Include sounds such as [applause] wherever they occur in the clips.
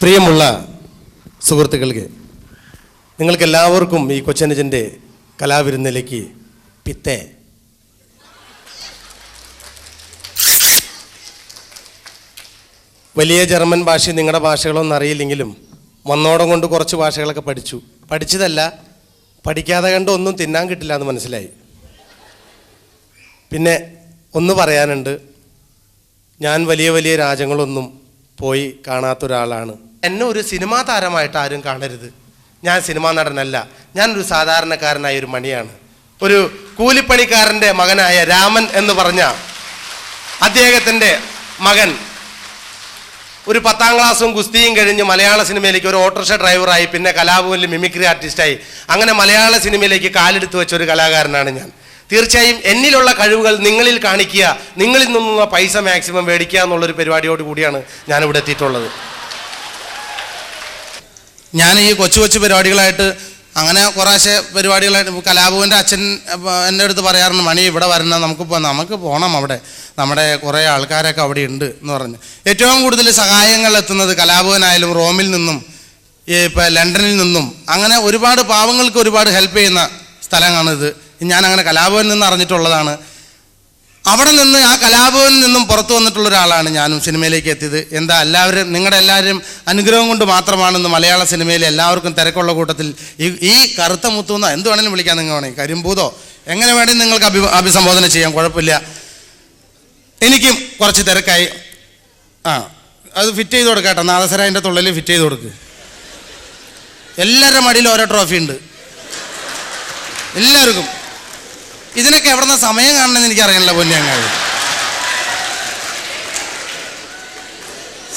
പ്രിയമുള്ള സുഹൃത്തുക്കൾക്ക് നിങ്ങൾക്കെല്ലാവർക്കും ഈ കൊച്ചനുജന്റെ കലാവിരുന്നിലേക്ക് പിത്തേ. വലിയ ജർമ്മൻ ഭാഷ നിങ്ങളുടെ ഭാഷകളൊന്നും അറിയില്ലെങ്കിലും വന്നോടം കൊണ്ട് കുറച്ച് ഭാഷകളൊക്കെ പഠിച്ചു. പഠിച്ചതല്ല പഠിക്കാതെ കണ്ട് ഒന്നും തിന്നാൻ കിട്ടില്ല എന്ന് മനസ്സിലായി. പിന്നെ ഒന്ന് പറയാനുണ്ട് ഞാൻ വലിയ വലിയ രാജ്യങ്ങളൊന്നും പോയി കാണാത്ത ഒരാളാണ് എന്നെ ഒരു സിനിമാ താരമായിട്ട് ആരും കാണരുത്. ഞാൻ സിനിമാ നടനല്ല. ഞാനൊരു സാധാരണക്കാരനായ ഒരു മണിയാണ്. ഒരു കൂലിപ്പണിക്കാരന്റെ മകനായ രാമൻ എന്ന് പറഞ്ഞ അദ്ദേഹത്തിന്റെ മകൻ ഒരു പത്താം ക്ലാസ്സും ഗുസ്തിയും കഴിഞ്ഞ് മലയാള സിനിമയിലേക്ക് ഒരു ഓട്ടോറിക്ഷ ഡ്രൈവറായി പിന്നെ കലാഭവനിൽ മിമിക്രി ആർട്ടിസ്റ്റായി. അങ്ങനെ മലയാള സിനിമയിലേക്ക് കാലെടുത്ത് വെച്ച ഒരു കലാകാരനാണ് ഞാൻ. തീർച്ചയായും എന്നിലുള്ള കഴിവുകൾ നിങ്ങളിൽ കാണിക്കുക. നിങ്ങളിൽ നിന്നുള്ള പൈസ മാക്സിമം മേടിക്കുക എന്നുള്ളൊരു പരിപാടിയോട് കൂടിയാണ് ഞാനിവിടെ എത്തിയിട്ടുള്ളത്. ഞാൻ ഈ കൊച്ചു കൊച്ചു പരിപാടികളായിട്ട് അങ്ങനെ കുറേശ്ശെ പരിപാടികളായിട്ട് കലാഭവന്റെ അച്ഛൻ എന്റെ അടുത്ത് പറയാറുണ്ട് മണി ഇവിടെ വരണം നമുക്ക് പോ- നമുക്ക് പോകണം അവിടെ. നമ്മുടെ കുറേ ആൾക്കാരൊക്കെ അവിടെ ഉണ്ട് എന്ന് പറഞ്ഞ്. ഏറ്റവും കൂടുതൽ സഹായങ്ങൾ എത്തുന്നത് കലാഭവനായാലും റോമിൽ നിന്നും ഇപ്പം ലണ്ടനിൽ നിന്നും. അങ്ങനെ ഒരുപാട് പാവങ്ങൾക്ക് ഒരുപാട് ഹെൽപ്പ് ചെയ്യുന്ന സ്ഥലമാണിത് ഞാൻ അങ്ങനെ കലാഭവനിൽ നിന്ന് അറിഞ്ഞിട്ടുള്ളതാണ്. അവിടെ നിന്ന് ആ കലാഭവനിൽ നിന്നും പുറത്തു വന്നിട്ടുള്ള ഒരാളാണ് ഞാനും സിനിമയിലേക്ക് എത്തിയത്. എന്താ എല്ലാവരും നിങ്ങളുടെ എല്ലാവരും അനുഗ്രഹം കൊണ്ട് മാത്രമാണെന്ന് മലയാള സിനിമയിൽ എല്ലാവർക്കും തിരക്കുള്ള കൂട്ടത്തിൽ ഈ ഈ കറുത്ത മുത്തുന്ന എന്ത് വേണമെങ്കിലും വിളിക്കാൻ നിങ്ങൾ വേണമെങ്കിൽ കരിമ്പൂതോ എങ്ങനെ വേണമെങ്കിൽ നിങ്ങൾക്ക് അഭി അഭിസംബോധന ചെയ്യാം കുഴപ്പമില്ല. എനിക്കും കുറച്ച് തിരക്കായി. ആ അത് ഫിറ്റ് ചെയ്ത് കൊടുക്കട്ടെ നാദസരായന്റെ തുള്ളൽ ഫിറ്റ് ചെയ്ത് കൊടുക്ക്. എല്ലാവരുടെ മടിയിൽ ഓരോ ട്രോഫി ഉണ്ട്. എല്ലാവർക്കും. ഇതിനൊക്കെ എവിടുന്ന സമയം കാണണമെന്ന് എനിക്ക് അറിയണില്ല പൊന്നിയങ്ങാഴി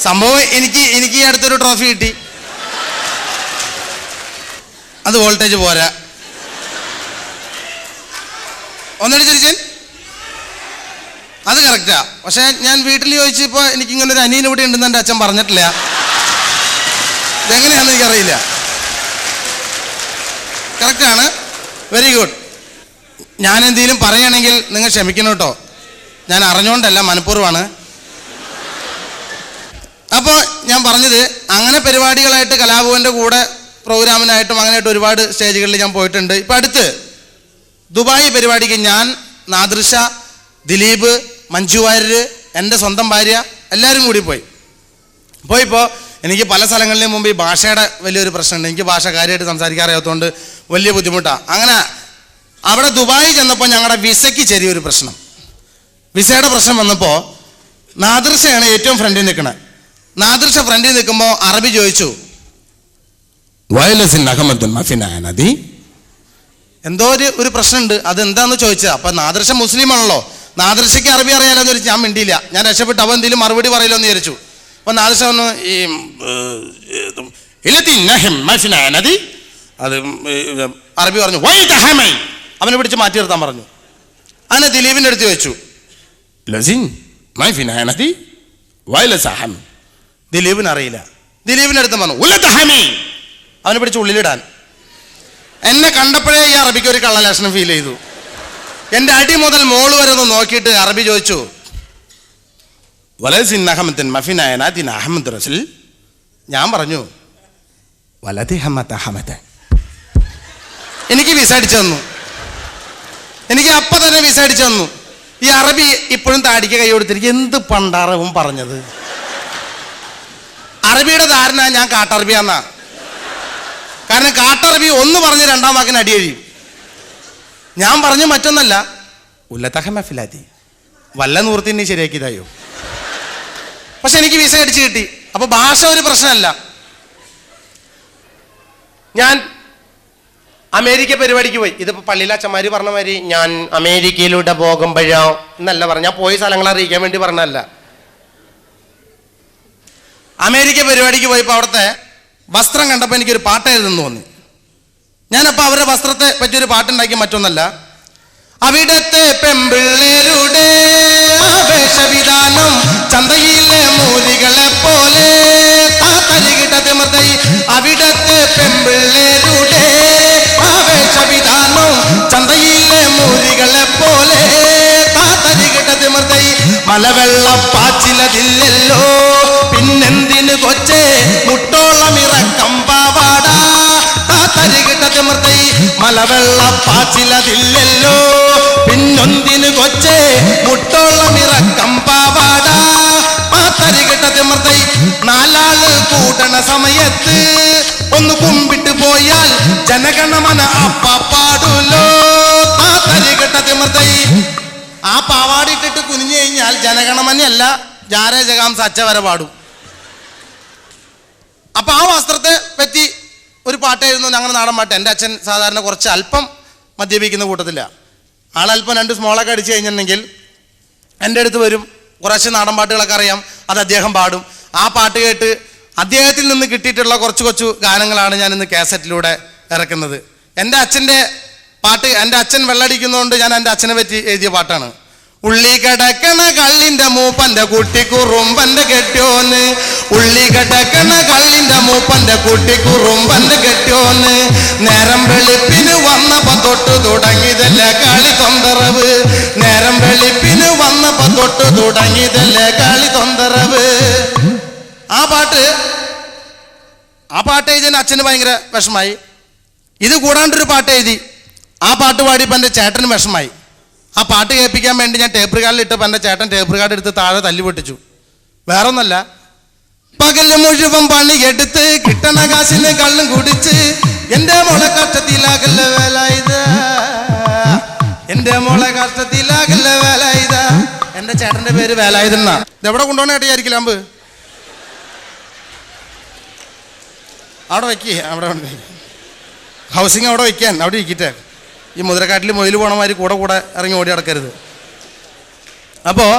സംഭവം എനിക്ക് എനിക്ക് ഈ അടുത്തൊരു ട്രോഫി കിട്ടി. അത് വോൾട്ടേജ് പോരാ. ഒന്നടി തിരിച്ചൻ. അത് കറക്റ്റാ. പക്ഷെ ഞാൻ വീട്ടിൽ ചോദിച്ചപ്പോൾ എനിക്ക് ഇങ്ങനെ ഒരു അനിയൻ ഇവിടെ ഉണ്ടെന്ന് എന്റെ അച്ഛൻ പറഞ്ഞിട്ടില്ല. ഇതെങ്ങനെയാണെന്ന് എനിക്കറിയില്ല. കറക്റ്റാണ്. വെരി ഗുഡ് ഞാൻ എന്തെങ്കിലും പറയുകയാണെങ്കിൽ നിങ്ങൾ ക്ഷമിക്കണം കേട്ടോ. ഞാൻ അറിഞ്ഞുകൊണ്ടല്ല മനഃപൂർവമാണ്. അപ്പോൾ ഞാൻ പറഞ്ഞത് അങ്ങനെ പരിപാടികളായിട്ട് കലാഭവന്റെ കൂടെ പ്രോഗ്രാമിനായിട്ടും അങ്ങനെയായിട്ട് ഒരുപാട് സ്റ്റേജുകളിൽ ഞാൻ പോയിട്ടുണ്ട്. ഇപ്പം അടുത്ത് ദുബായ് പരിപാടിക്ക് ഞാൻ നാദൃശ ദിലീപ് മഞ്ജു വാര്യർ എന്റെ സ്വന്തം ഭാര്യ എല്ലാവരും കൂടി പോയി. പോയിപ്പോൾ എനിക്ക് പല സ്ഥലങ്ങളിലും മുമ്പ് ഈ ഭാഷയുടെ വലിയൊരു പ്രശ്നമുണ്ട്. എനിക്ക് ഭാഷ കാര്യമായിട്ട് സംസാരിക്കാൻ അറിയാത്തതുകൊണ്ട് വലിയ ബുദ്ധിമുട്ടാണ് അങ്ങനെ അവിടെ ദുബായി ചെന്നപ്പോൾ ഞങ്ങളുടെ വിസയ്ക്ക് ചെറിയൊരു പ്രശ്നം വിസയുടെ പ്രശ്നം വന്നപ്പോൾ നാദൃശയാണ് ഏറ്റവും ഫ്രണ്ടിൽ നിൽക്കുന്നത് നാദൃശ ഫ്രണ്ടിൽ നിൽക്കുമ്പോൾ അറബി ചോദിച്ചു വയലസിൻ അഹമ്മദ് മഫിനാനദി എന്തോ ഒരു ഒരു പ്രശ്നമുണ്ട് അത് എന്താന്ന് ചോദിച്ചത് അപ്പൊ നാദൃശ മുസ്ലിം ആണല്ലോ നാദൃശയ്ക്ക് അറബി അറിയാലോ എന്ന് വിചാരിച്ചു ഞാൻ മിണ്ടിയില്ല ഞാൻ രക്ഷപ്പെട്ടു അവൻ എന്തെങ്കിലും മറുപടി പറയില്ലോ എന്ന് വിചാരിച്ചു അപ്പൊ നാദൃശ പറഞ്ഞു ഈ ഇല്ലത്തി നഹിം മഫിനാനദി അത് അറബി പറഞ്ഞു വൈ തഹമൈ അവനെ പിടിച്ച് മാറ്റി നിർത്താൻ പറഞ്ഞു. അങ്ങനെ ദിലീപിന്റെ അടുത്ത് വെച്ചു ലസിൻ മൈഫിനാനദി വയലസഹം ദിലീപിന് അറിയില്ല. ദിലീപിന്റെ അടുത്ത് പറഞ്ഞു ഉലതഹമി. അവനെ പിടിച്ച് ഉള്ളിലിടാൻ. എന്നെ കണ്ടപ്പോഴേ ഈ അറബിക്ക് ഒരു കള്ളലക്ഷണം ഫീൽ ചെയ്തു. എന്റെ അടി മുതൽ മോൾ വരെ ഒന്ന് നോക്കിയിട്ട് അറബി ചോദിച്ചു വലസിൻ അഹമ്മത്തിൻ മഫിനായനാദിൻ അഹമ്മദ് റസിൽ? ഞാൻ പറഞ്ഞു വലതി ഹമ്മത്ത് അഹമ്മദ്. എനിക്ക് വിസ അടിച്ചു തന്നു. എനിക്ക് അപ്പം തന്നെ വിസ അടിച്ചു തന്നു. ഈ അറബി ഇപ്പോഴും താടിക്ക് കൈ കൊടുത്തിരിക്കും. എന്ത് പണ്ടാറവും പറഞ്ഞത്? അറബിയുടെ ധാരണ ഞാൻ കാട്ടറബിയാന്നാ. കാരണം കാട്ടറബി ഒന്ന് പറഞ്ഞ് രണ്ടാം വാക്കിന് അടി കഴിയും. ഞാൻ പറഞ്ഞു മറ്റൊന്നല്ല. ഉല്ലത്തഹമഫിലാതി വല്ല നൂർത്തിനെ ശരിയാക്കിയതായോ പക്ഷെ എനിക്ക് വിസ അടിച്ചു കിട്ടി. അപ്പൊ ഭാഷ ഒരു പ്രശ്നമല്ല. ഞാൻ അമേരിക്ക പരിപാടിക്ക് പോയി. ഇതിപ്പോ പള്ളിയിലെ അച്ഛന്മാര് പറഞ്ഞ മാതിരി ഞാൻ അമേരിക്കയിലൂടെ പോകുമ്പോഴോ എന്നല്ല പറഞ്ഞ ഞാൻ പോയ സ്ഥലങ്ങൾ അറിയിക്കാൻ വേണ്ടി പറഞ്ഞല്ല അമേരിക്ക പരിപാടിക്ക് പോയപ്പോൾ അവിടുത്തെ വസ്ത്രം കണ്ടപ്പോൾ എനിക്കൊരു പാട്ട് എഴുതുന്നു തോന്നി. ഞാനപ്പോൾ അവരുടെ വസ്ത്രത്തെ പറ്റിയൊരു പാട്ടുണ്ടാക്കി മറ്റൊന്നല്ല. അവിടത്തെ പെമ്പിള്ളേരുടെ ആവേശവിധാനം ചന്തയിലെ മൂലികളെ പോലെ അവിടത്തെ പെമ്പിള്ളേരുടെ ആവേശവിധാനം ചന്തയിലെ മൂലികളെ പോലെ താത്തരികിട്ടതിമൃതൈ മലവെള്ളപ്പാച്ചിലതില്ലല്ലോ കൊച്ചേ? മുട്ടോളം ഇറക്കം പാവാട. തരികിട്ട തിമർത്തൈ മലവെള്ള പാച്ചിലതില്ലല്ലോ. പിന്നൊന്തിന് കൊച്ചേ? മുട്ടോളം ഇറക്കം പാവാട. തരികിട്ട തിമർത്തൈ നാലാൾ കൂട്ടണ സമയത്ത് ഒന്ന് കുമ്പിട്ട് ജനഗണമന അപ്പ പാടുല്ലോ ആ തരികിട്ട തിമർത്തൈ. ആ പാവാട ഇട്ടിട്ട് കുനിഞ്ഞു കഴിഞ്ഞാൽ ജനഗണമനയല്ല ജാര സച്ച വരെ പാടും. അപ്പൊ ആ വസ്ത്രത്തെ പറ്റി ഒരു പാട്ടായിരുന്നു ഞങ്ങളുടെ നാടൻ പാട്ട്. എന്റെ അച്ഛൻ സാധാരണ കുറച്ച് അല്പം മദ്യപിക്കുന്ന കൂട്ടത്തില്ല. ആളല്പം രണ്ട് സ്മോളൊക്കെ അടിച്ചു കഴിഞ്ഞിട്ടുണ്ടെങ്കിൽ എന്റെ അടുത്ത് വരും. കുറച്ച് നാടൻ പാട്ടുകളൊക്കെ അറിയാം. അത് അദ്ദേഹം പാടും. ആ പാട്ട് കേട്ട് അദ്ദേഹത്തിൽ നിന്ന് കിട്ടിയിട്ടുള്ള കുറച്ച് കൊച്ചു ഗാനങ്ങളാണ് ഞാൻ ഇന്ന് കാസറ്റിലൂടെ ഇറക്കുന്നത്. എന്റെ അച്ഛന്റെ പാട്ട് എന്റെ അച്ഛൻ വെള്ളടിക്കുന്നതുകൊണ്ട് ഞാൻ എന്റെ അച്ഛനെ പറ്റി എഴുതിയ പാട്ടാണ്. ഉള്ളി കിടക്കണ കള്ളിന്റെ മൂപ്പന്റെ കുട്ടി കുറുമ്പന്റെ കെട്ടിയോന്ന്. ഉള്ളി കിടക്കണ കള്ളിന്റെ മൂപ്പന്റെ കുട്ടി കുറുമ്പന്റെ കെട്ടിയോന്ന്. നേരം വെളുപ്പിന് വന്നപ്പോ തൊട്ട് തുടങ്ങിയതല്ലേ കളി തൊന്തറവ് നേരം വെളുപ്പിന് വന്നപ്പോ തൊട്ട് തുടങ്ങിയതല്ലേ കളി തൊന്തറവ് ആ പാട്ട് ആ പാട്ട് എഴുതിയതിന് അച്ഛന് ഭയങ്കര വിഷമായി. ഇത് കൂടാണ്ടൊരു പാട്ട് എഴുതി ആ പാട്ട് പാടിയപ്പോൾ എന്റെ ചേട്ടന് വിഷമായി. ആ പാട്ട് കേൾപ്പിക്കാൻ വേണ്ടി ഞാൻ ടേപ്പ് കാർഡിൽ ഇട്ടപ്പോൾ എന്റെ ചേട്ടൻ ടേപ്പ് കാർഡ് എടുത്ത് താഴെ തല്ലി പൊട്ടിച്ചു. വേറെ ഒന്നല്ല പകൽ മുഴുവൻ പണിയെടുത്ത് കിട്ടണ കാശിന് കള്ളും കുടിച്ച് എന്റെ മോളെ കഷ്ടത്തിലാകല്ല വേല ഇത്. എന്റെ മോളെ കഷ്ടത്തിലാകല്ല വേല ഇത്. എന്റെ ചേട്ടന്റെ പേര് വേലായുധനാ ഇതെവിടെ കൊണ്ടുപോകണേട്ടായിരിക്കില്ല അമ്പ് അവിടെ വയ്ക്കേ അവിടെ. ഹൗസിങ് അവിടെ വയ്ക്കാൻ അവിടെ ഇരിക്കട്ടെ. ഈ മുതിരക്കാട്ടിൽ മൊയിൽ പോണമാതിരി കൂടെ കൂടെ ഇറങ്ങി ഓടി നടക്കരുത്. അപ്പോൾ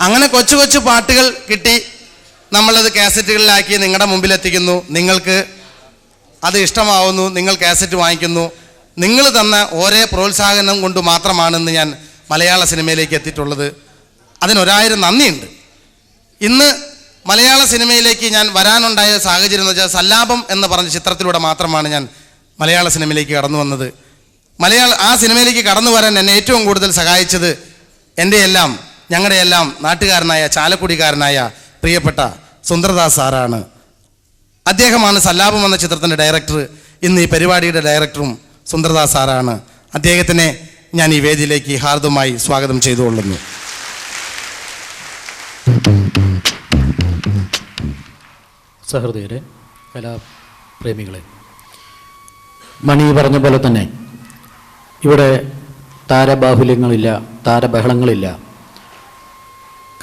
അങ്ങനെ കൊച്ചു കൊച്ചു പാട്ടുകൾ കിട്ടി. നമ്മളത് കാസറ്റുകളിലാക്കി നിങ്ങളുടെ മുമ്പിൽ എത്തിക്കുന്നു നിങ്ങൾക്ക് അത് ഇഷ്ടമാവുന്നു. നിങ്ങൾ കാസറ്റ് വാങ്ങിക്കുന്നു. നിങ്ങൾ തന്ന ഓരോ പ്രോത്സാഹനം കൊണ്ട് മാത്രമാണെന്ന് ഞാൻ മലയാള സിനിമയിലേക്ക് എത്തിയിട്ടുള്ളത്. അതിനൊരായിരം നന്ദിയുണ്ട്. ഇന്ന് മലയാള സിനിമയിലേക്ക് ഞാൻ വരാനുണ്ടായ സാഹചര്യം എന്ന് വെച്ചാൽ സല്ലാപം എന്ന് പറഞ്ഞ ചിത്രത്തിലൂടെ മാത്രമാണ് ഞാൻ മലയാള സിനിമയിലേക്ക് കടന്നു വന്നത്. മലയാള ആ സിനിമയിലേക്ക് കടന്നു വരാൻ എന്നെ ഏറ്റവും കൂടുതൽ സഹായിച്ചത് എന്റെ എല്ലാം ഞങ്ങളുടെ എല്ലാം നാട്ടുകാരനായ ചാലക്കുടിക്കാരനായ പ്രിയപ്പെട്ട സുന്ദരദാസ് സാറാണ്. അദ്ദേഹമാണ് സല്ലാപം എന്ന ചിത്രത്തിന്റെ ഡയറക്ടർ. ഇന്ന് ഈ പരിപാടിയുടെ ഡയറക്ടറും സുന്ദരദാസ് സാറാണ്. അദ്ദേഹത്തിനെ ഞാൻ ഈ വേദിയിലേക്ക് ഹാർദമായി സ്വാഗതം ചെയ്തുകൊള്ളുന്നു. സഹൃദയരെ കലാപ്രേമികളെ. മണി പറഞ്ഞ പോലെ തന്നെ ഇവിടെ താരബാഹുല്യങ്ങളില്ല താരബഹളങ്ങളില്ല.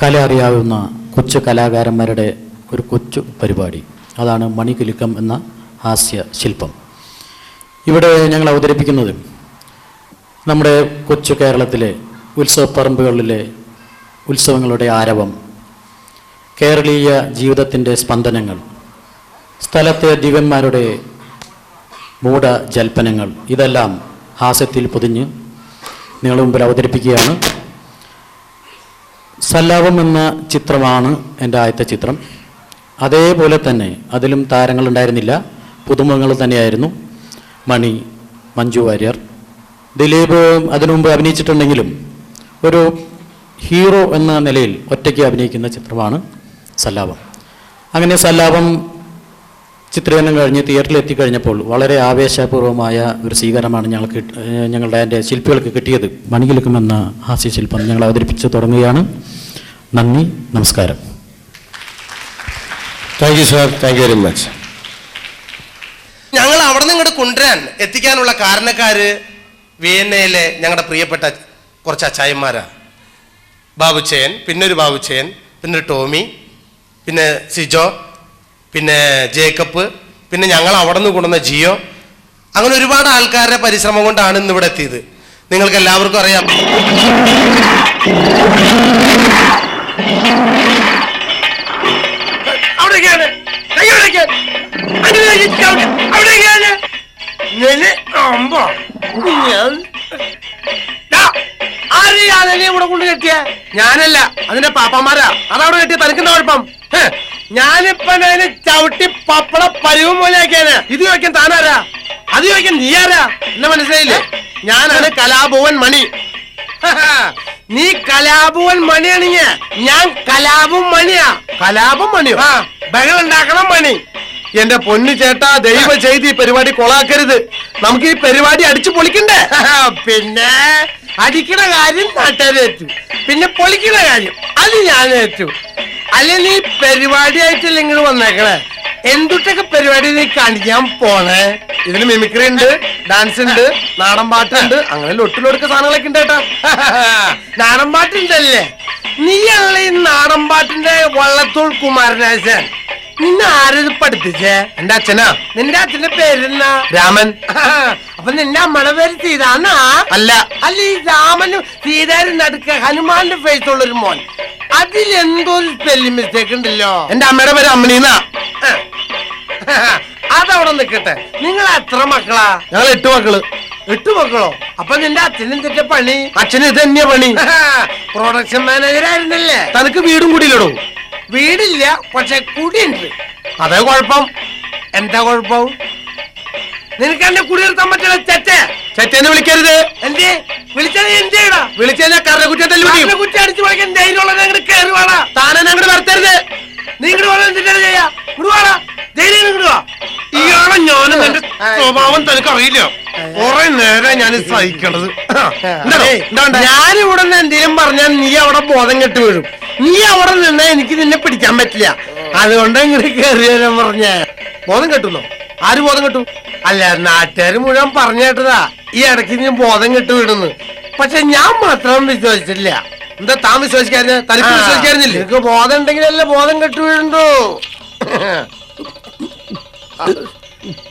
കല അറിയാവുന്ന കൊച്ചു കലാകാരന്മാരുടെ ഒരു കൊച്ചു പരിപാടി. അതാണ് മണികുലുക്കം എന്ന ഹാസ്യ ശില്പം. ഇവിടെ ഞങ്ങൾ അവതരിപ്പിക്കുന്നത് നമ്മുടെ കൊച്ചു കേരളത്തിലെ ഉത്സവപ്പറമ്പുകളിലെ ഉത്സവങ്ങളുടെ ആരവം കേരളീയ ജീവിതത്തിന്റെ സ്പന്ദനങ്ങൾ സ്ഥലത്തെ ദിവ്യന്മാരുടെ മൂഢ ജൽപ്പനങ്ങൾ ഇതെല്ലാം ഹാസ്യത്തിൽ പൊതിഞ്ഞ് നിങ്ങളുടെ മുമ്പിൽ അവതരിപ്പിക്കുകയാണ്. സല്ലാപം എന്ന ചിത്രമാണ് എന്റെ ആദ്യത്തെ ചിത്രം. അതേപോലെ തന്നെ അതിലും താരങ്ങളുണ്ടായിരുന്നില്ല പുതുമുഖങ്ങൾ തന്നെയായിരുന്നു. മണി മഞ്ജു വാര്യർ. ദിലീപ് അതിനു മുമ്പ് അഭിനയിച്ചിട്ടുണ്ടെങ്കിലും ഒരു ഹീറോ എന്ന നിലയിൽ ഒറ്റയ്ക്ക് അഭിനയിക്കുന്ന ചിത്രമാണ് സല്ലാപം അങ്ങനെ സല്ലാപം ചിത്രീകരണം കഴിഞ്ഞ് തിയേറ്ററിൽ എത്തിക്കഴിഞ്ഞപ്പോൾ വളരെ ആവേശപൂർവമായ ഒരു സ്വീകരണമാണ് ഞങ്ങൾക്ക് ഞങ്ങളുടെ എന്റെ ശില്പികൾക്ക് കിട്ടിയത്. മണികിലുക്കുമെന്ന ഹാസ്യ ഹാസ്യശില്പം ഞങ്ങൾ അവതരിപ്പിച്ച് തുടങ്ങുകയാണ്. നന്ദി നമസ്കാരം. Thank you sir thank you very much ഞങ്ങൾ അവിടെ നിന്ന് ഇങ്ങോട്ട് കൊണ്ടുവരാൻ എത്തിക്കാനുള്ള കാരണക്കാര് വിയന്നയിലെ ഞങ്ങളുടെ പ്രിയപ്പെട്ട കുറച്ച് അച്ചായന്മാരാണ് ബാബുച്ചയൻ പിന്നൊരു ഒരു ബാബുച്ചയൻ പിന്നെ ടോമി പിന്നെ സിജോ പിന്നെ ജേക്കബ് പിന്നെ ഞങ്ങൾ അവിടെ നിന്ന് കൊണ്ടുവന്ന ജിയോ. അങ്ങനെ ഒരുപാട് ആൾക്കാരുടെ പരിശ്രമം കൊണ്ടാണ് ഇന്ന് ഇവിടെ എത്തിയത്. നിങ്ങൾക്ക് എല്ലാവർക്കും അറിയാം. ഞാനല്ല അതിന്റെ പാപ്പന്മാരാ. അതവിടെ കെട്ടിയ തനിക്കുന്ന കുഴപ്പം? ഞാനിപ്പോ അതിന് ചവിട്ടി പപ്പട പരിവും പോലെ ആക്കിയാണ് ഇത് ചോദിക്കാൻ താനാരാ? അത് ചോദിക്കാൻ നീ ആരാ എന്നെ മനസ്സിലായില്ലേ? ഞാനാണ് കലാഭവൻ മണി. [laughs] നീ കലാഭവൻ മണിയാണിങ്ങ ഞാൻ കലാപം മണിയാ. കലാപം മണിയോ? ആ ബഹളം ഉണ്ടാക്കണം മണി. എന്റെ പൊന്നു ചേട്ടാ ദൈവം ചെയ്ത് ഈ പരിപാടി കൊളാക്കരുത്. നമുക്ക് ഈ പരിപാടി അടിച്ചു പൊളിക്കണ്ടേ? [laughs] പിന്നെ അടിക്കണ കാര്യം നാട്ടുകാരേറ്റു പിന്നെ പൊളിക്കണ കാര്യം അത് ഞാൻ ഏറ്റു. അല്ലെ നീ പരിപാടിയായിട്ടല്ല ഇങ്ങോട്ട് വന്നേക്കണേ? എന്തുട്ടൊക്കെ പരിപാടി നീ കാണിക്കാൻ പോണേ? ഇതിന് മിമിക്രി ഉണ്ട് ഡാൻസ് ഉണ്ട് നാടൻ പാട്ടുണ്ട് അങ്ങനെ ലൊട്ടിലൊടുക്ക സാധനങ്ങളൊക്കെ ഉണ്ട് കേട്ടോ. [laughs] നാടൻ പാട്ടുണ്ടല്ലേ അല്ല ഈ നാടൻ പാട്ടിന്റെ വള്ളത്തോൾ കുമാരനാശൻ? നിന്നെ ആരത് പഠിപ്പിച്ചേ? എന്റെ അച്ഛനാ. നിന്റെ അച്ഛന്റെ പേരെന്നാ രാമൻ. [laughs] അപ്പൊ നിന്റെ അമ്മയുടെ പേര് സീതാന്നാ? അല്ല. അല്ല ഈ രാമനും സീതാരും നടുക്ക ഹനുമാന്റെ ഫേസ് ഉള്ളൊരു മോൻ. അതിൽ ഒരു സ്പെല്ലിംഗ് മിസ്റ്റേക്ക് ഉണ്ടല്ലോ? എന്റെ അമ്മയുടെ പേര് അമ്മനീന്നാ [laughs] അതവിടെ നിക്കട്ടെ. നിങ്ങൾ എത്ര മക്കളാ? ഞങ്ങൾ എട്ട് മക്കൾ. എട്ട് മക്കളോ? അപ്പൊ നിന്റെ അച്ഛനും തെറ്റ പണി? അച്ഛന് ഇത് തന്നെയാ പണി. [laughs] Production manager ആയിരുന്നല്ലേ? തനക്ക് വീടും കൂടിയില്ലടോ. വീടില്ല പക്ഷെ കുടിയുണ്ട്. അതേ കുഴപ്പം. എന്താ കുഴപ്പം? നിനക്ക് എന്നെ കുടിയിരുത്താൻ പറ്റില്ല ചെറ്റ. ചെറ്റെന്ന് വിളിക്കരുത്. എന്തേ? വിളിച്ചത് വിളിച്ചാൽ വിളിച്ചതിനെ കറ കുറ്റത്തല്ലു അതിനെ കുറ്റി അടിച്ചു പൊളിക്കാൻ ധൈര്യമുള്ളത് അങ്ങോട്ട് കയറി വാടാ. താനെ അങ്ങോട്ട് വരത്തരുത്. നീ ഇങ്ങോട്ട് ചെയ്യാ? ഇങ്ങോട്ട് വാടാ. ധൈര്യം ഇങ്ങോട്ട് ഇയാളെ ഞാനും എന്റെ സ്വഭാവം തനിക്ക് അറിയില്ല കുറെ നേരം ഞാൻ സഹിക്കണത്? ഞാനിവിടെ എന്തെങ്കിലും പറഞ്ഞാൽ നീ അവിടെ ബോധം കെട്ട് വീഴും. നീ അവിടെ നിന്നാ എനിക്ക് നിന്നെ പിടിക്കാൻ പറ്റില്ല. അതുകൊണ്ട് ഇങ്ങോട്ട് കയറിയാലും പറഞ്ഞ. ബോധം കെട്ടുന്നോ? ആര് ബോധം കെട്ടു? അല്ല നാട്ടുകാർ മുഴുവൻ പറഞ്ഞു കേട്ടതാ. ഈ ഇടയ്ക്ക് നീ ബോധം കെട്ട് വിടുന്നു. പക്ഷെ ഞാൻ മാത്രം വിശ്വസിച്ചില്ല എന്താ താൻ വിശ്വസിക്കാരുന്ന തനിക്ക് വിശ്വസിക്കാരുന്നില്ല നിനക്ക് ബോധം ഉണ്ടെങ്കിലല്ലേ ബോധം കെട്ടു വീഴുണ്ടോ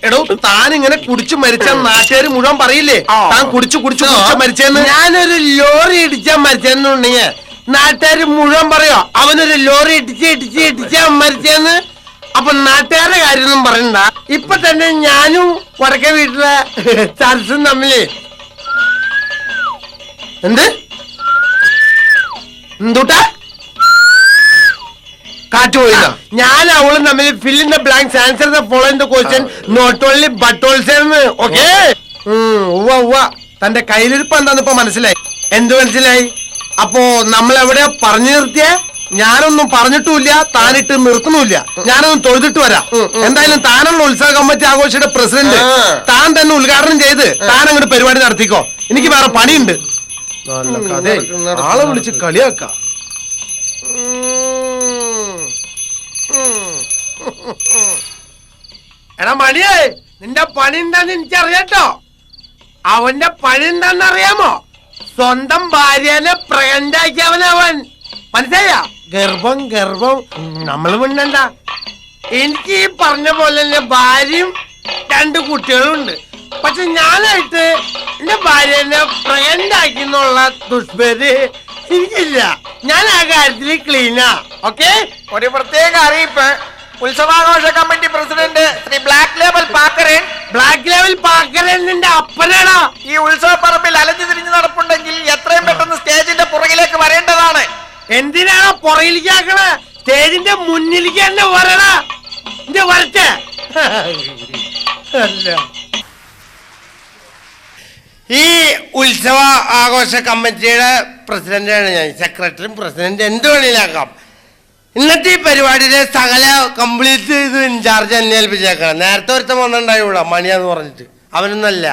എടോ താൻ ഇങ്ങനെ കുടിച്ചു മരിച്ച നാട്ടുകാര് മുഴുവൻ പറയില്ലേ? താൻ കുടിച്ചു കുടിച്ചു കുടിച്ചു മരിച്ചെന്ന്? ഞാനൊരു ലോറി ഇടിച്ചാ മരിച്ചെന്നുണ്ടെങ്കിൽ നാട്ടുകാർ മുഴുവൻ പറയോ അവനൊരു ലോറി ഇടിച്ച് ഇടിച്ച് ഇടിച്ചാ മരിച്ചെന്ന്. അപ്പൊ നാട്ടുകാരുടെ കാര്യമൊന്നും പറയണ്ട. ഇപ്പൊ തന്നെ ഞാനും വടക്കേ വീട്ടിലെ ചർച്ചും തമ്മിൽ. എന്ത്? എന്തുട്ടാ? കാറ്റ് പോയില്ല. ഞാൻ അവളും തമ്മിൽ fill in the blanks answer the following the question not only but also okay. ഉവ്വ ഉവ്വ. തന്റെ കയ്യിലിരിപ്പ് എന്താന്ന് ഇപ്പൊ മനസ്സിലായി? എന്ത് മനസ്സിലായി? അപ്പോ നമ്മൾ എവിടെയാ പറഞ്ഞു നിർത്തിയേ? ഞാനൊന്നും പറഞ്ഞിട്ടുമില്ല താനിട്ട് നിർത്തുന്നുമില്ല. ഞാനൊന്നും തൊഴുതിട്ട് വരാം. എന്തായാലും താനുള്ള ഉത്സവ കമ്മിറ്റി ആഘോഷയുടെ പ്രസിഡന്റ്. താൻ തന്നെ ഉദ്ഘാടനം ചെയ്ത് താൻ അങ്ങോട്ട് പരിപാടി നടത്തിക്കോ. എനിക്ക് വേറെ പണിയുണ്ട്. ആളെ വിളിച്ച് കളിയാക്ക. എടാ മണിയേ നിന്റെ പണി എന്താന്ന് എനിക്കറിയാട്ടോ. അവന്റെ പണി എന്താന്ന് അറിയാമോ സ്വന്തം ഭാര്യനെ പ്രകണ്ടാക്കിയവനവൻ മനസ്സിലായ? ഗർഭം ഗർഭം. നമ്മൾ മിണ്ടണ്ട. എനിക്ക് ഈ പറഞ്ഞ പോലെ തന്നെ ഭാര്യയും രണ്ട് കുട്ടികളും ഉണ്ട് പക്ഷെ ഞാനായിട്ട് എന്റെ ഭാര്യനെ പ്രകണ്ടാക്കി എന്നുള്ള ദുഷ്പേര് എനിക്കില്ല. ഞാൻ ആ കാര്യത്തിൽ ക്ലീനാ ഓക്കെ ഒരു പ്രത്യേക അറിയിപ്പ്. ഉത്സവാഘോഷ committee president Shri black label Pakkaran. Black label Pakkaran നിന്റെ അപ്പനാടാ. ഈ ഉത്സവ പറമ്പിൽ അലഞ്ഞു തിരിഞ്ഞു നടപ്പുണ്ടെങ്കിൽ എത്രയും പെട്ടെന്ന് സ്റ്റേജിന്റെ പുറകിലേക്ക് വരേണ്ടതാണ് എന്തിനാണ് പുറകിലേക്ക് ആക്കണേ സ്റ്റേജിന്റെ മുന്നിലേക്ക് തന്നെ വരണ എന്റെ വരട്ടെ. ഈ ഉത്സവ ആഘോഷ കമ്മിറ്റിയുടെ പ്രസിഡന്റാണ് ഞാൻ. സെക്രട്ടറിയും പ്രസിഡന്റ് എന്ത് വേണേലാക്കാം. ഇന്നത്തെ ഈ പരിപാടിയുടെ സകല കംപ്ലീറ്റ് ഇത് ഇൻചാർജ് എന്നെ ഏൽപ്പിച്ചേക്കണം. നേരത്തെ ഒരുത്തം വന്നിട്ടുണ്ടായി ഇവിടെ മണിയാന്ന് പറഞ്ഞിട്ട്. അവനൊന്നല്ല.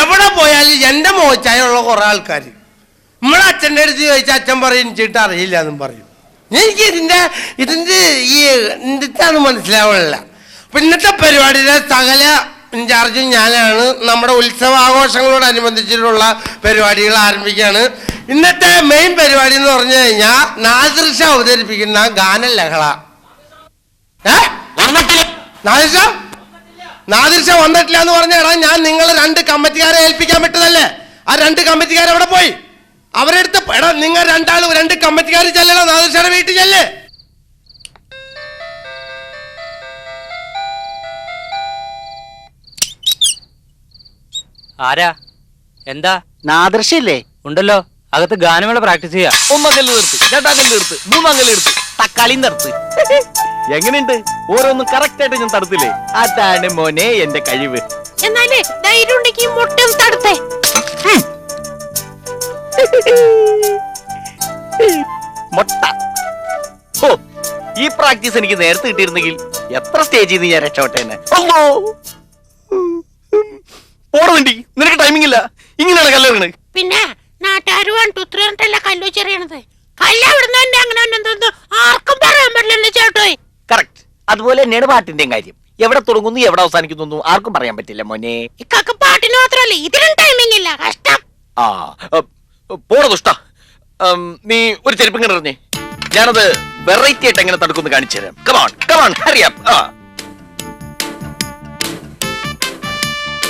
എവിടെ പോയാലും എന്റെ മോച്ചായുള്ള കുറെ ആൾക്കാർ നമ്മളെ അച്ഛന്റെ അടുത്ത് ചോദിച്ചാൽ അച്ഛൻ പറയും എനിക്കിട്ട് അറിയില്ല എന്നും പറയും. എനിക്ക് ഇതിന്റെ ഇതിന്റെ ഈ എന്താണ് മനസ്സിലാവണില്ല അപ്പൊ ഇന്നത്തെ പരിപാടിയുടെ സകല ഇൻചാർജും ഞാനാണ്. നമ്മുടെ ഉത്സവാഘോഷങ്ങളോടനുബന്ധിച്ചിട്ടുള്ള പരിപാടികൾ ആരംഭിക്കുകയാണ്. ഇന്നത്തെ മെയിൻ പരിപാടി എന്ന് പറഞ്ഞു കഴിഞ്ഞാൽ നാദൃശ അവതരിപ്പിക്കുന്ന ഗാനലഹള. ഏ? നാദൃശ നാദൃശ വന്നിട്ടില്ല എന്ന് പറഞ്ഞാടാ ഞാൻ നിങ്ങൾ രണ്ട് കമ്മിറ്റിക്കാരെ ഏൽപ്പിക്കാൻ പറ്റുന്നല്ലേ ആ രണ്ട് കമ്മിറ്റിക്കാർ എവിടെ പോയി? അവരെടുത്ത് എടാ നിങ്ങൾ രണ്ടാളും രണ്ട് കമ്മിറ്റിക്കാർ ചെല്ലണം നാദിർഷയുടെ വീട്ടിൽ ചെല്ലേ. ആരാ? എന്താ? നാദൃശ്യല്ലേ ഉണ്ടല്ലോ. അകത്ത് ഗാനമേള പ്രാക്ടീസ് ചെയ്യാ. ഒന്നങ്കൽ നിർത്ത് രണ്ടാങ്കൽ നിർത്ത് മൂന്നങ്കൽ നിർത്ത് തക്കാളി നിർത്ത്. [laughs] എങ്ങനെയുണ്ട്? ഓരോന്നും കറക്റ്റ് ആയിട്ട് ഞാൻ തടുത്തില്ലേ? അതാണ് മോനെ എന്റെ കഴിവ്. എന്നാലേ ധൈര്യം ഉണ്ടെങ്കിൽ മുട്ട തടുത്തേ. മൊട്ട. ഓ ഈ പ്രാക്ടീസ് എനിക്ക് നേരത്തെ കിട്ടിയിരുന്നെങ്കിൽ എത്ര സ്റ്റേജിൽ നിന്ന് ഞാൻ രക്ഷപ്പെട്ടെ അല്ലോ പോട വണ്ടി നിനക്ക് ടൈമിംഗ് ഇല്ല. ഇങ്ങനെയാണ് കല്ലെറിയണത് പിന്നെ നാട്ടുകാർ വൺ ടു ത്രീ എന്നിട്ടല്ല കല്ല് വെച്ചെറിയണത് കല്ല് അങ്ങനെ ആർക്കും പറയാൻ പറ്റില്ല ചേട്ടോയ്. കറക്റ്റ് അതുപോലെ തന്നെയാണ് പാട്ടിന്റെയും കാര്യം. എവിടെ തുടങ്ങുന്നു എവിടെ അവസാനിക്കുന്നു ആർക്കും പറയാൻ പറ്റില്ല മോനെ. ഇക്കാക്ക് പാട്ടിന് മാത്രമല്ല ഇതിനും ടൈമിംഗ് ഇല്ല. കഷ്ടം. ആ പോട ദുഷ്ട നീ ഒരു ചെരുപ്പ് ഇങ്ങനെ എറിഞ്ഞേ ഞാനത് വെറൈറ്റി ആയിട്ട് എങ്ങനെ തടുക്കുന്നു കാണിച്ചു തരാം. കമാൺ കമാൺ ഹറിയാം ആ.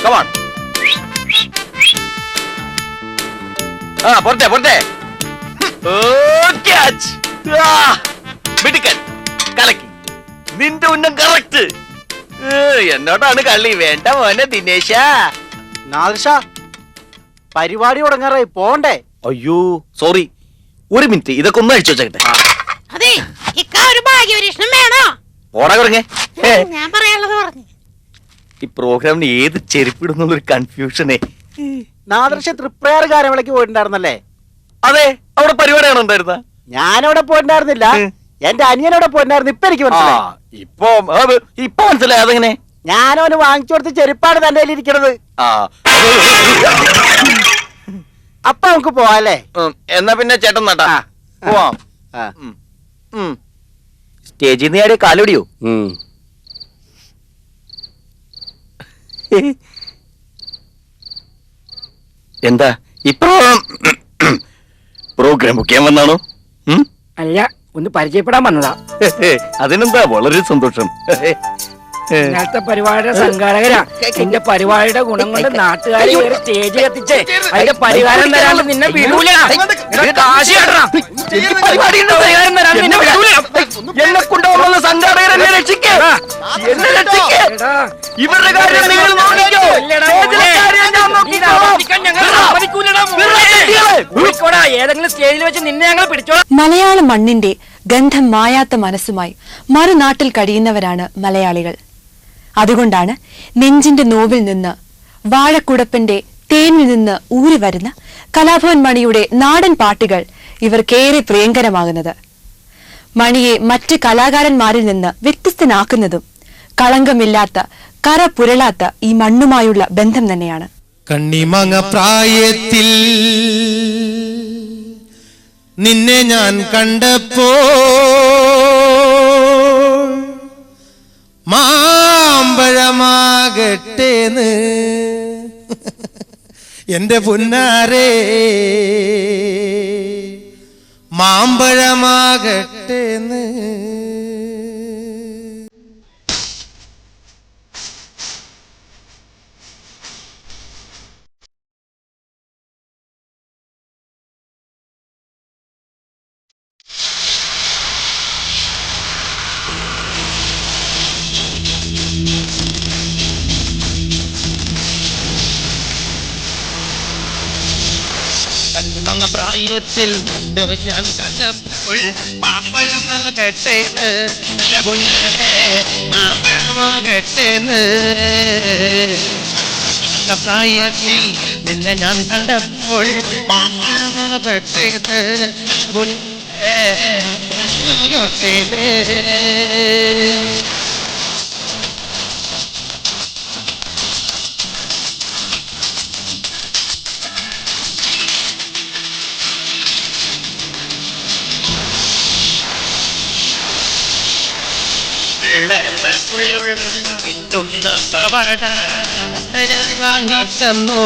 കമാൺ ആ പുറത്തെ പുറത്തെ. നിന്റെ ഉന്നം കറക്റ്റ് എന്നോടാണ് കള്ളി. വേണ്ട മോനെ ദിനേശ. നാദർഷ പരിപാടി തുടങ്ങാറായി. പോണ്ടേ. അയ്യോ സോറി ഒരു മിനിറ്റ് ഇതൊക്കെ ഒന്ന് അഴിച്ചു വെച്ചേക്കട്ടെ. അതെ ഇക്ക ഒരു ഭാഗ്യപരീക്ഷണം വേണോ? ഓടാ കുറങ്ങേ ഞാൻ പറയാനുള്ളത് പറഞ്ഞു. ഈ പ്രോഗ്രാമിന് ഏത് ചെരുപ്പിടുന്നുള്ളൊരു കൺഫ്യൂഷനേ നാദൃശ്യ തൃപ്രയാർ കാര്യങ്ങളേക്ക് പോയിട്ടുണ്ടായിരുന്നല്ലേ? അതെ അവിടെ പരിപാടിയാണ് ഉണ്ടായിരുന്ന ഞാനവിടെ പോയിട്ടുണ്ടായിരുന്നില്ല. എന്റെ അനിയനവിടെ പോയിട്ടുണ്ടായിരുന്നു ഇപ്പൊ എനിക്ക് മനസ്സിലായി. ഇപ്പൊ അത് ഇപ്പൊ മനസ്സിലായി അതെങ്ങനെ? ഞാനവന് വാങ്ങിച്ചു കൊടുത്ത ചെരുപ്പാണ് തന്റെ കയ്യിൽ ഇരിക്കണത് ആ. അപ്പൊ നമുക്ക് പോവാല്ലേ? എന്നാ പിന്നെ ചേട്ടൻ നട്ടാ. പോവാം. സ്റ്റേജിൽ നിന്ന് ആരെയോ കാലുപിടിയോ എന്താ? ഇപ്പൊ പ്രോഗ്രാം ബുക്ക് ചെയ്യാൻ വന്നാണോ? അല്ല ഒന്ന് പരിചയപ്പെടാൻ വന്നതാ. അതിനെന്താ? വളരെ സന്തോഷം. ഇന്നത്തെ പരിപാടിയുടെ സംഘാടകരാ. നിന്റെ പരിപാടിയുടെ ഗുണം കൊണ്ട് നാട്ടുകാർ സ്റ്റേജ് കത്തിച്ച്. അതിന്റെ പരിഹാരം തരാണ്ട് നിന്നെ വിടൂല കാശ് കേട്ടറാ. എനിക്ക് പരിപാടിയുടെ പരിഹാരം തരാണ്ട് നിന്നെ വിടൂല. എന്നെ കൊണ്ടുപോകുന്ന സംഘാടകർ എന്നെ രക്ഷിക്കേ. എന്നെ രക്ഷിക്കേ. എടാ, ഇവരുടെ കാര്യം നിങ്ങൾ നോക്കിക്കോ. മലയാള മണ്ണിന്റെ ഗന്ധം മായാത്ത മനസ്സുമായി മറുനാട്ടിൽ കഴിയുന്നവരാണ് മലയാളികൾ. അതുകൊണ്ടാണ് നെഞ്ചിന്റെ നോവിൽ നിന്ന് വാഴക്കുടപ്പിന്റെ തേനിൽ നിന്ന് ഊരി വരുന്ന കലാഭവൻ മണിയുടെ നാടൻ പാട്ടുകൾ ഇവർക്കേറെ പ്രിയങ്കരമാകുന്നത്. മണിയെ മറ്റ് കലാകാരന്മാരിൽ നിന്ന് വ്യത്യസ്തനാക്കുന്നതും കളങ്കമില്ലാത്ത കറ പുരളാത്ത ഈ മണ്ണുമായുള്ള ബന്ധം തന്നെയാണ്. കണ്ണിമങ്ങ പ്രായത്തിൽ നിന്നെ ഞാൻ കണ്ടപ്പോ മാമ്പഴമാകട്ടേന്ന് എന്റെ പുന്നാരേ മാമ്പഴമാകട്ടേന്ന്. പ്രായത്തിൽ നിന്നെ ഞാൻ കണ്ടപ്പോൾ മാമ്പഴമാകട്ടേന്ന് തന്നു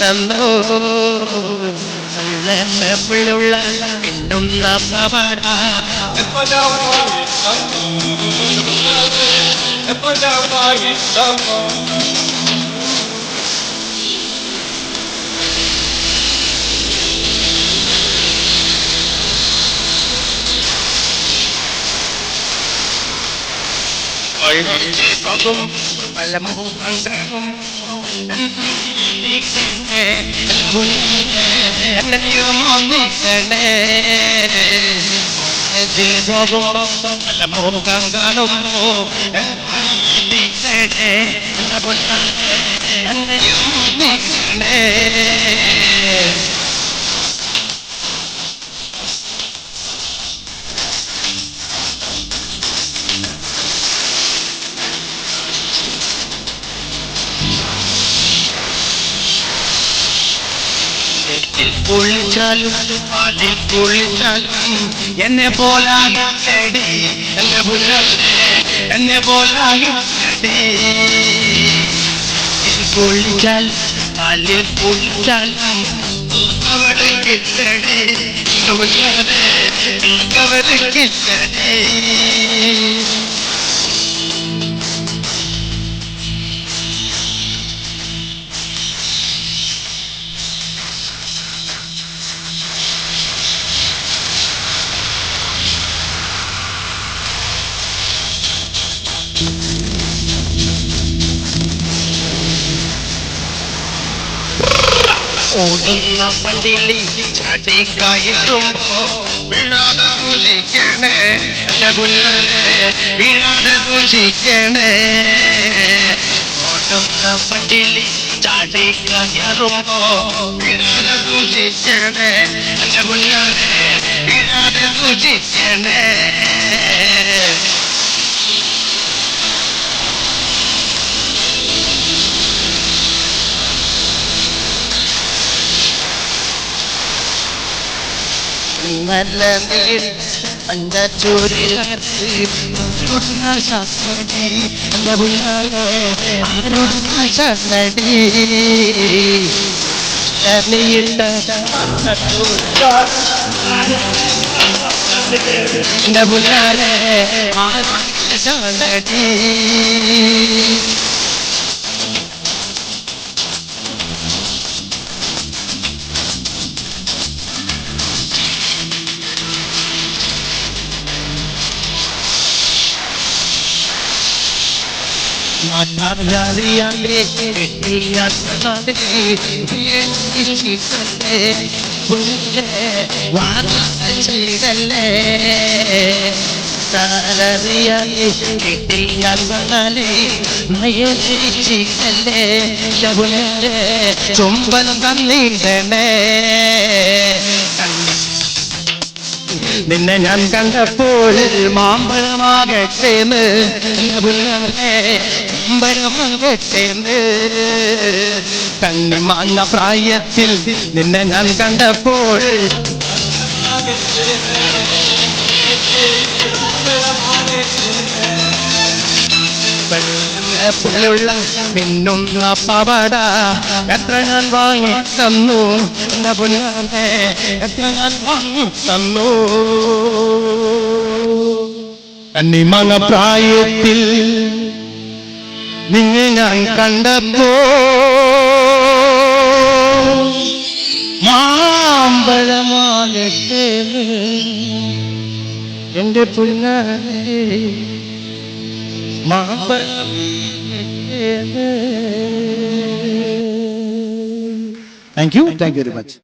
തന്നു പിള്ളുള്ള പിന്നും തപ്പവട എപ്പോഴായി Hoy. Alam mo ang darong alam mo kang gaano mo Hindi sa'yo Nabot ang Hindi sa'yo അതിൽ പാടി പോലാകട്ടെ എന്നെ പുലർത്തെ. എന്നെ പോലാകട്ടെ കുളിച്ചാൽ പാലിൽ പൊള്ളിച്ചാലും അവരെ കിട്ടണേ. അവരെ കിട്ടണേ. ഓടുന്ന വണ്ടിയിൽ ചാട്ടിക്കയറ്റുമ്പോ വീഴാതെ സൂക്ഷിക്കണേ. വീഴാതെ സൂക്ഷിക്കണേ. ഓടുന്ന വണ്ടിയിൽ ചാട്ടിക്കയറുമ്പോ വീഴാതെ സൂക്ഷിക്കണേ. വീഴാതെ സൂക്ഷിക്കണേ. നല്ല നീൾ അഞ്ച ചൂരി ശാസ്ത്രടി ശാസ്ത്രടി ചുംബനം നിന്നെ ഞാൻ കണ്ടപ്പോൾ കണ്ണി മാങ്ങ പ്രായത്തിൽ നിന്നെ ഞാൻ കണ്ടപ്പോൾ പുള്ളുള്ള മിന്നുന്ന എത്ര ഞാൻ വാങ്ങി തന്നു? എന്റെ പുല്ലാതെ എത്ര ഞാൻ വാങ്ങി തന്നു? കന്നിമങ്ങ പ്രായത്തിൽ നിന്നെ ഞാൻ കണ്ടപ്പോ മാമ്പഴമാകട്ടെ. എന്റെ പുല്ലാനെ മാമ്പഴം thank you thank you very much